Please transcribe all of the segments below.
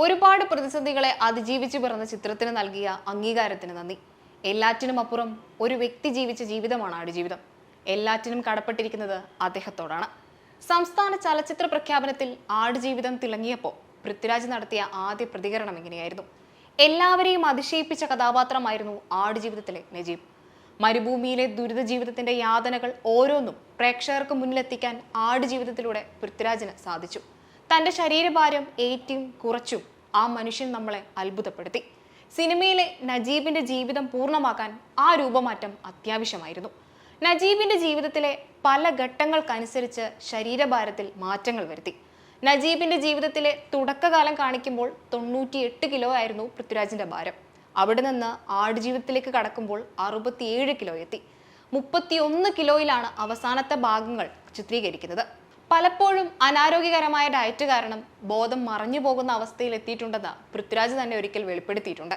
ഒരുപാട് പ്രതിസന്ധികളെ അതിജീവിച്ച് പിറന്ന ചിത്രത്തിന് നൽകിയ അംഗീകാരത്തിന് നന്ദി. എല്ലാറ്റിനും അപ്പുറം ഒരു വ്യക്തി ജീവിച്ച ജീവിതമാണ് ആടുജീവിതം എല്ലാറ്റിനും കടപ്പെട്ടിരിക്കുന്നത് അദ്ദേഹത്തോടാണ്. സംസ്ഥാന ചലച്ചിത്ര പ്രഖ്യാപനത്തിൽ ആടുജീവിതം തിളങ്ങിയപ്പോൾ പൃഥ്വിരാജ് നടത്തിയ ആദ്യ പ്രതികരണം ഇങ്ങനെയായിരുന്നു. എല്ലാവരെയും അതിശയിപ്പിച്ച കഥാപാത്രമായിരുന്നു ആടുജീവിതത്തിലെ നജീബ് മരുഭൂമിയിലെ ദുരിത ജീവിതത്തിന്റെ യാതനകൾ ഓരോന്നും പ്രേക്ഷകർക്ക് മുന്നിലെത്തിക്കാൻ ആടുജീവിതത്തിലൂടെ പൃഥ്വിരാജിന് സാധിച്ചു. തന്റെ ശരീരഭാരം ഏറ്റിയും കുറച്ചു ആ മനുഷ്യൻ നമ്മളെ അത്ഭുതപ്പെടുത്തി. സിനിമയിലെ നജീബിന്റെ ജീവിതം പൂർണമാക്കാൻ ആ രൂപമാറ്റം അത്യാവശ്യമായിരുന്നു. നജീബിന്റെ ജീവിതത്തിലെ പല ഘട്ടങ്ങൾക്കനുസരിച്ച് ശരീരഭാരത്തിൽ മാറ്റങ്ങൾ വരുത്തി. നജീബിന്റെ ജീവിതത്തിലെ തുടക്കകാലം കാണിക്കുമ്പോൾ തൊണ്ണൂറ്റിയെട്ട് കിലോ ആയിരുന്നു പൃഥ്വിരാജിന്റെ ഭാരം. അവിടെ നിന്ന് ആടുജീവിതത്തിലേക്ക് കടക്കുമ്പോൾ അറുപത്തിയേഴ് കിലോ എത്തി. മുപ്പത്തിയൊന്ന് കിലോയിലാണ് അവസാനത്തെ ഭാഗങ്ങൾ ചിത്രീകരിക്കുന്നത്. പലപ്പോഴും അനാരോഗ്യകരമായ ഡയറ്റ് കാരണം ബോധം മറഞ്ഞു പോകുന്ന അവസ്ഥയിൽ എത്തിയിട്ടുണ്ടെന്ന് പൃഥ്വിരാജ് തന്നെ ഒരിക്കൽ വെളിപ്പെടുത്തിയിട്ടുണ്ട്.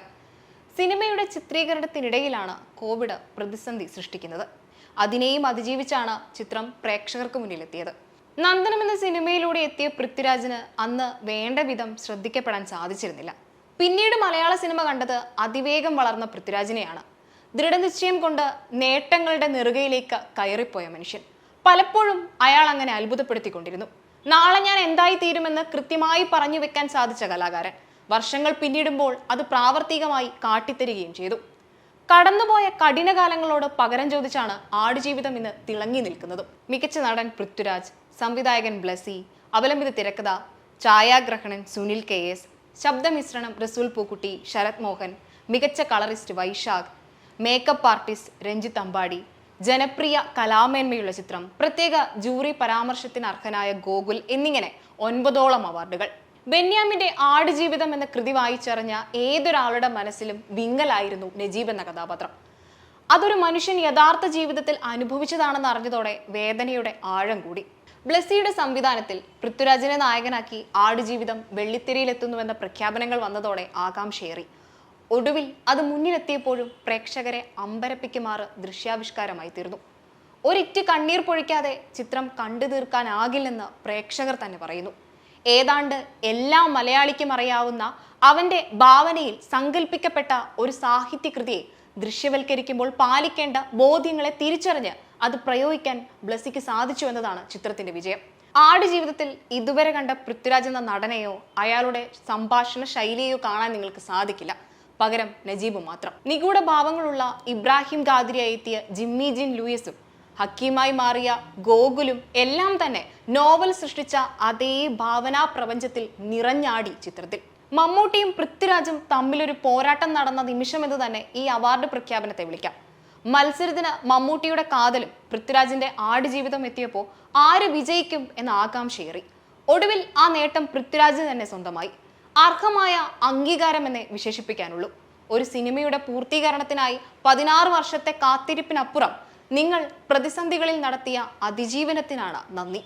സിനിമയുടെ ചിത്രീകരണത്തിനിടയിലാണ് കോവിഡ് പ്രതിസന്ധി സൃഷ്ടിക്കുന്നത്. അതിനെയും അതിജീവിച്ചാണ് ചിത്രം പ്രേക്ഷകർക്ക് മുന്നിലെത്തിയത്. നന്ദനം എന്ന സിനിമയിലൂടെ എത്തിയ പൃഥ്വിരാജിന് അന്ന് വേണ്ട വിധം ശ്രദ്ധിക്കപ്പെടാൻ സാധിച്ചിരുന്നില്ല. പിന്നീട് മലയാള സിനിമ കണ്ടത് അതിവേഗം വളർന്ന പൃഥ്വിരാജിനെയാണ്. ദൃഢനിശ്ചയം കൊണ്ട് നേട്ടങ്ങളുടെ നെറുകയിലേക്ക് കയറിപ്പോയ മനുഷ്യൻ. പലപ്പോഴും അയാൾ അങ്ങനെ അത്ഭുതപ്പെടുത്തിക്കൊണ്ടിരുന്നു. നാളെ ഞാൻ എന്തായി തീരുമെന്ന് കൃത്യമായി പറഞ്ഞു വെക്കാൻ സാധിച്ച കലാകാരൻ. വർഷങ്ങൾ പിന്നിടുമ്പോൾ അത് പ്രാവർത്തികമായി കാട്ടിത്തരികയും ചെയ്തു. കടന്നുപോയ കഠിനകാലങ്ങളോട് പകരം ചോദിച്ചാണ് ആടുജീവിതം ഇന്ന് തിളങ്ങി നിൽക്കുന്നത്. മികച്ച നടൻ പൃഥ്വിരാജ് സംവിധായകൻ ബ്ലസി അവലംബിത തിരക്കഥ ഛായാഗ്രഹണൻ സുനിൽ കെ എസ് ശബ്ദമിശ്രണം റസൂൽ പൂക്കുട്ടി ശരത് മോഹൻ മികച്ച colourist Vaishakh makeup artist Ranjith Ambadi ജനപ്രിയ കലാമേന്മയുള്ള ചിത്രം പ്രത്യേക ജൂറി പരാമർശത്തിന് അർഹനായ ഗോകുൽ എന്നിങ്ങനെ ഒൻപതോളം അവാർഡുകൾ. ബെന്യാമിന്റെ ആടുജീവിതം എന്ന കൃതി വായിച്ചറിഞ്ഞ ഏതൊരാളുടെ മനസ്സിലും വിങ്ങലായിരുന്നു നജീബ് എന്ന കഥാപാത്രം. അതൊരു മനുഷ്യൻ യഥാർത്ഥ ജീവിതത്തിൽ അനുഭവിച്ചതാണെന്ന് അറിഞ്ഞതോടെ വേദനയുടെ ആഴം കൂടി. ബ്ലസ്സിയുടെ സംവിധാനത്തിൽ പൃഥ്വിരാജിനെ നായകനാക്കി ആടുജീവിതം വെള്ളിത്തിരയിലെത്തുന്നുവെന്ന പ്രഖ്യാപനങ്ങൾ വന്നതോടെ ആകാംക്ഷയേറി. ഒടുവിൽ അത് മുന്നിലെത്തിയപ്പോഴും പ്രേക്ഷകരെ അമ്പരപ്പിക്കുമാറ് ദൃശ്യാവിഷ്കാരമായി തീർന്നു ഒരിറ്റ് കണ്ണീർ പൊഴിക്കാതെ ചിത്രം കണ്ടു തീർക്കാനാകില്ലെന്ന് പ്രേക്ഷകർ തന്നെ പറയുന്നു. ഏതാണ്ട് എല്ലാ മലയാളിക്കും അറിയാവുന്ന അവന്റെ ഭാവനയിൽ സങ്കല്പിക്കപ്പെട്ട ഒരു സാഹിത്യകൃതിയെ ദൃശ്യവൽക്കരിക്കുമ്പോൾ പാലിക്കേണ്ട ബോധ്യങ്ങളെ തിരിച്ചറിഞ്ഞ് അത് പ്രയോഗിക്കാൻ ബ്ലസിക്ക് സാധിച്ചു എന്നതാണ് ചിത്രത്തിന്റെ വിജയം. ആടുജീവിതത്തിൽ ഇതുവരെ കണ്ട പൃഥ്വിരാജ് എന്ന നടനെയോ അയാളുടെ സംഭാഷണ ശൈലിയെയോ കാണാൻ നിങ്ങൾക്ക് സാധിക്കില്ല. പകരം നജീബ് മാത്രം. നിഗൂഢ ഭാവങ്ങളുള്ള ഇബ്രാഹിം ഗാദ്രിയായി എത്തിയ ജിമ്മി ജിൻ ലൂയിസും ഹക്കീമായി മാറിയ ഗോകുലും എല്ലാം തന്നെ നോവൽ സൃഷ്ടിച്ച അതേ ഭാവനാ പ്രപഞ്ചത്തിൽ നിറഞ്ഞാടി ചിത്രത്തിൽ. മമ്മൂട്ടിയും പൃഥ്വിരാജും തമ്മിലൊരു പോരാട്ടം നടന്ന നിമിഷം എന്ന് തന്നെ ഈ അവാർഡ് പ്രഖ്യാപനത്തെ വിളിക്കാം. മത്സരത്തിന് മമ്മൂട്ടിയുടെ കാതലും പൃഥ്വിരാജിന്റെ ആടുജീവിതം എത്തിയപ്പോൾ ആര് വിജയിക്കും എന്ന ആകാംക്ഷയേറി. ഒടുവിൽ ആ നേട്ടം പൃഥ്വിരാജ് തന്നെ സ്വന്തമായി. അർഹമായ അംഗീകാരമെന്നേ വിശേഷിപ്പിക്കാനുള്ളൂ. ഒരു സിനിമയുടെ പൂർത്തീകരണത്തിനായി പതിനാറ് വർഷത്തെ കാത്തിരിപ്പിനപ്പുറം നിങ്ങൾ പ്രതിസന്ധികളിൽ നടത്തിയ അതിജീവനത്തിനാണ് നന്ദി.